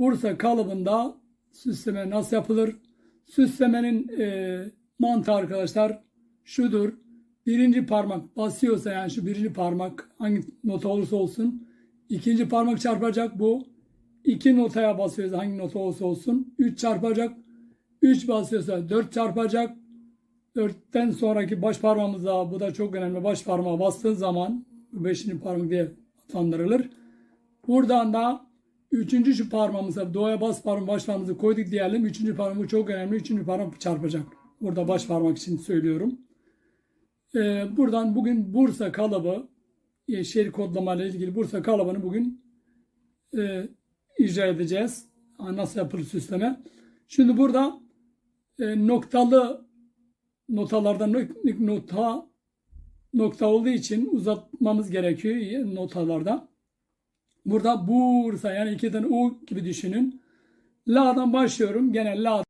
Bursa kalıbında süsleme nasıl yapılır? Süslemenin e, mantığı arkadaşlar şudur. Birinci parmak basıyorsa yani şu birinci parmak hangi nota olursa olsun ikinci parmak çarpacak bu. iki notaya basıyorsa hangi nota olursa olsun 3 çarpacak. 3 basıyorsa 4 çarpacak. 4'ten sonraki baş parmağımıza bu da çok önemli. Baş parmağa bastığın zaman beşinci parmak diye adlandırılır. Buradan da üçüncü şu parmağımıza doğaya bas parmağı baş parmağımızı koyduk diyelim. Üçüncü parmak bu çok önemli. Üçüncü parmak çarpacak. Burada baş parmak için söylüyorum. Ee, buradan bugün Bursa kalıbı e, şehir kodlama ile ilgili Bursa kalıbını bugün e, icra edeceğiz. Nasıl yapılır süsleme. Şimdi burada e, noktalı notalardan nok- nota nokta olduğu için uzatmamız gerekiyor e, notalarda. Burada Bursa yani iki tane U gibi düşünün. La'dan başlıyorum. Gene La